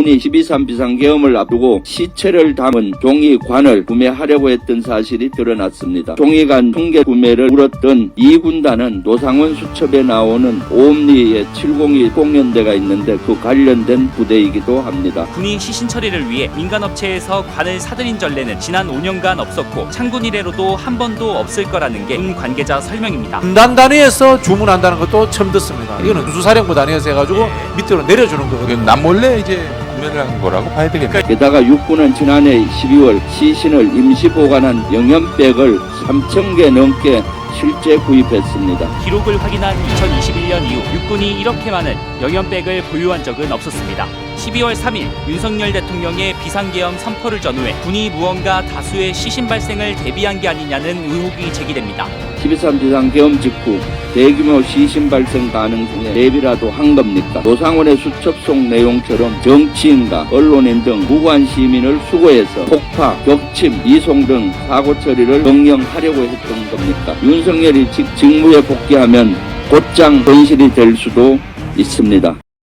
군이 12.3 비상계엄을 앞두고 시체를 담은 종이관을 구매하려고 했던 사실이 드러났습니다. 종이관 통계 구매를 물었던 이 군단은 노상원 수첩에 나오는 옴니의 702 공연대가 있는데 그 관련된 부대이기도 합니다. 군이 시신 처리를 위해 민간업체에서 관을 사들인 전례는 지난 5년간 없었고 창군 이래로도 한 번도 없을 거라는 게 군 관계자 설명입니다. 군단 단위에서 주문한다는 것도 처음 듣습니다. 이거는 수사령부 단위에서 해가지고 밑으로 내려주는 거거든요. 남몰래 이제 구매를 한 거라고 봐야 되겠네요. 게다가 육군은 지난해 12월 시신을 임시 보관한 영연백을 3,000개 넘게 실제 구입했습니다. 기록을 확인한 2021년 이후 육군이 이렇게 많은 영연백을 보유한 적은 없었습니다. 12월 3일 윤석열 대통령의 비상계엄 선포를 전후해 군이 무언가 다수의 시신 발생을 대비한 게 아니냐는 의혹이 제기됩니다. 12.3 비상계엄 직후 대규모 시신 발생 가능성에 대비라도 한 겁니까? 노상원의 수첩송 내용처럼 정치인과 언론인 등 무고한 시민을 수거해서 폭파, 격침, 이송 등 사고 처리를 명령하려고 했던 겁니까? 윤석 열이 직- 직무에 복귀하면 곧장 현실이 될 수도 있습니다.